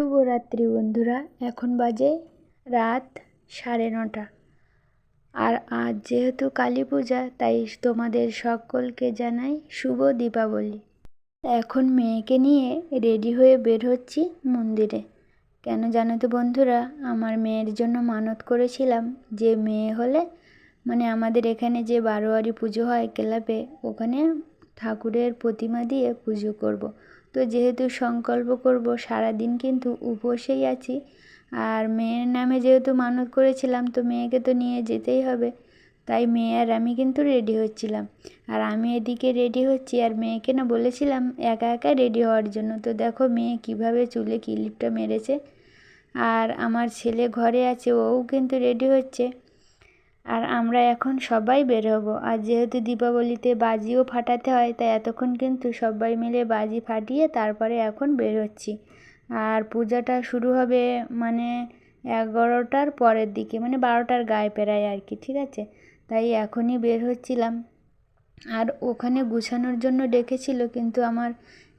শুভরাত্রি বন্ধুরা, এখন বাজে রাত সাড়ে নটা। আর আজ যেহেতু কালী পূজা, তাই তোমাদের সকলকে জানাই শুভ দীপাবলি। এখন মেয়েকে নিয়ে রেডি হয়ে বের হচ্ছি মন্দিরে। কেন জানো তো বন্ধুরা, আমার মেয়ের জন্য মানত করেছিলাম যে মেয়ে হলে মানে আমাদের এখানে যে বারোয়ারি পুজো হয় ক্লাবে, ওখানে ঠাকুরের প্রতিমা দিয়ে পুজো করব। তো যেহেতু সংকল্প করব, সারাদিন কিন্তু উপসেই আছি। আর মেয়ের নামে যেহেতু মানত করেছিলাম, তো মেয়েকে তো নিয়ে যেতেই হবে। তাই মেয়ে আর আমি কিন্তু রেডি হচ্ছিলাম। আর আমি এদিকে রেডি হচ্ছি, আর মেয়েকে না বলেছিলাম একা একা রেডি হওয়ার জন্য। তো দেখো মেয়ে কীভাবে চুলে ক্লিপটা মেরেছে। আর আমার ছেলে ঘরে আছে, ওও কিন্তু রেডি হচ্ছে। আর আমরা এখন সবাই বের হব। আর যেহেতু দীপাবলিতে বাজিও ফাটাতে হয়, তাই এতক্ষণ কিন্তু সবাই মিলে বাজি ফাটিয়ে তারপরে এখন বের হচ্ছি। আর পূজাটা শুরু হবে মানে এগারোটার পরের দিকে মানে বারোটার গায়ে পেরায় আর কি, ঠিক আছে? তাই এখনই বের হচ্ছিলাম। আর ওখানে গুছানোর জন্য ডেকেছিল, কিন্তু আমার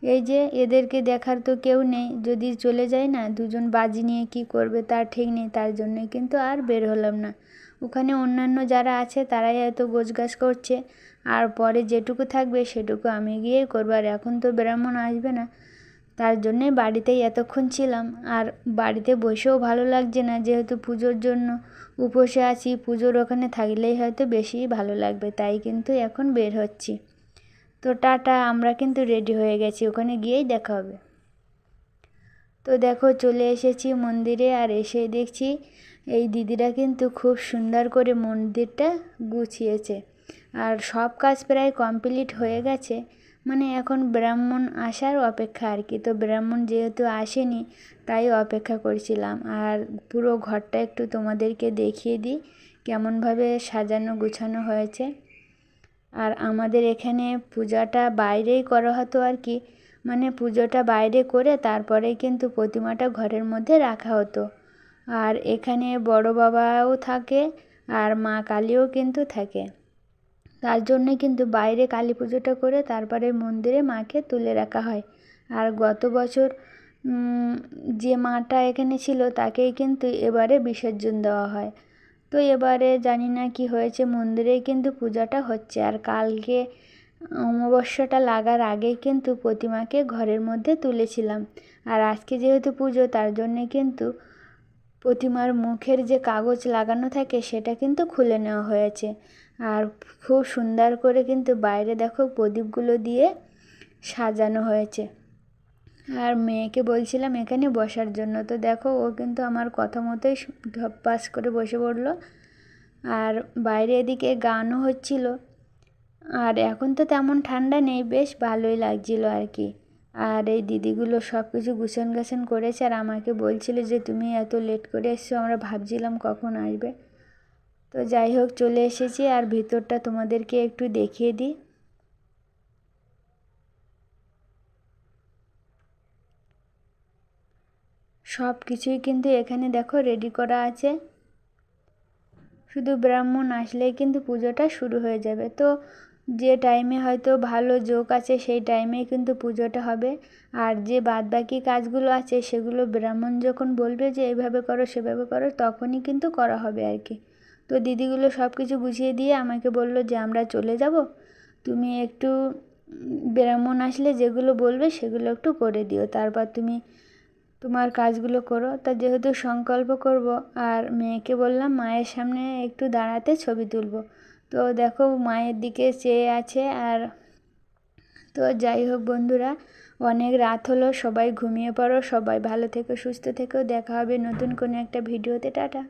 এই যে এদেরকে দেখার তো কেউ নেই, যদি চলে যায় না, দুজন বাজি নিয়ে কি করবে তার ঠিক নেই, তার জন্যই কিন্তু আর বের হলাম না। ওখানে অন্যান্য যারা আছে, তারাই হয়তো গোছগাছ করছে। আর পরে যেটুকু থাকবে, সেটুকু আমি গিয়েই করব। আর এখন তো ব্রাহ্মণ আসবে না, তার জন্যে বাড়িতেই এতক্ষণ ছিলাম। আর বাড়িতে বসেও ভালো লাগছে না, যেহেতু পুজোর জন্য উপসে আছি, পুজোর ওখানে থাকলেই হয়তো বেশি ভালো লাগবে, তাই কিন্তু এখন বের হচ্ছি। তো টাটা, আমরা কিন্তু রেডি হয়ে গেছি, ওখানে গিয়েই দেখা হবে। তো দেখো চলে এসেছি মন্দিরে আর এসে দেখছি এই দিদিরা কিন্তু খুব সুন্দর করে মন্দিরটা গুছিয়েছে। আর সব কাজ প্রায় কমপ্লিট হয়ে গেছে। মানে এখন ব্রাহ্মণ আসার অপেক্ষা আর কি। তো ব্রাহ্মণ যেহেতু আসেনি, তাই অপেক্ষা করছিলাম। আর পুরো ঘরটা একটু তোমাদেরকে দেখিয়ে দিই, কেমনভাবে সাজানো গুছানো হয়েছে। আর আমাদের এখানে পূজাটা বাইরেই করা হতো আর কি। মানে পুজোটা বাইরে করে তারপরে কিন্তু প্রতিমাটা ঘরের মধ্যে রাখা হতো। আর এখানে বড় বাবাও থাকে আর মা কালীও কিন্তু থাকে। তার জন্যে কিন্তু বাইরে কালী পুজোটা করে তারপরে মন্দিরে মাকে তুলে রাখা হয়। আর গত বছর যে মাটা এখানে ছিল তাকেই কিন্তু এবারে বিসর্জন দেওয়া হয়। তো এবারে জানি না কি হয়েছে, মন্দিরেই কিন্তু পূজাটা হচ্ছে। আর কালকে অমাবস্যাটা লাগার আগেই কিন্তু প্রতিমাকে ঘরের মধ্যে তুলেছিলাম। আর আজকে যেহেতু পুজো, তার জন্যে কিন্তু প্রতিমার মুখের যে কাগজ লাগানো থাকে, সেটা কিন্তু খুলে নেওয়া হয়েছে। আর খুব সুন্দর করে কিন্তু বাইরে দেখো প্রদীপগুলো দিয়ে সাজানো হয়েছে। আর মেয়েকে বলছিলাম, এখানে বসার জন্য। তো দেখো, ও কিন্তু আমার কথা মতোই পাস করে বসে পড়ল। আর বাইরে এদিকে গানও হচ্ছিল। আর এখন তো তেমন ঠান্ডা নেই, বেশ ভালোই লাগছিল আর কি। আর এই দিদিগুলো সব কিছু গুছান গাছান করেছে আর আমাকে বলছিল যে, তুমি এত লেট করে এসছো, আমরা ভাবছিলাম কখন আসবে। তো যাই হোক, চলে এসেছি আর ভিতরটা তোমাদেরকে একটু দেখিয়ে দিই। সব কিছুই কিন্তু এখানে দেখো রেডি করা আছে। শুধু ব্রাহ্মণ আসলেই কিন্তু পুজোটা শুরু হয়ে যাবে। তো যে টাইমে হয়তো ভালো যোগ আছে, সেই টাইমেই কিন্তু পুজোটা হবে। আর যে বাদবাকি কাজগুলো আছে, সেগুলো ব্রাহ্মণ যখন বলবে যে এইভাবে করো, সেভাবে করো, তখনই কিন্তু করা হবে আর কি। তো দিদিগুলো সব কিছু গুছিয়ে দিয়ে আমাকে বলল যে, আমরা চলে যাব। তুমি একটু ব্রাহ্মণ আসলে যেগুলো বলবে, সেগুলো একটু করে দিও। তারপর তুমি তোমার কাজগুলো করো। তা যেহেতু সংকল্প করব, আর মেয়েকে বললাম, মায়ের সামনে একটু দাঁড়াতে ছবি তুলব। তো দেখো মায়ের দিকে চেয়ে আছে আর তো যাই হোক বন্ধুরা, অনেক রাত হলো, সবাই ঘুমিয়ে পড়ো, সবাই ভালো থেকো, সুস্থ থেকো, দেখা হবে নতুন কোনো একটা ভিডিওতে, টাটা।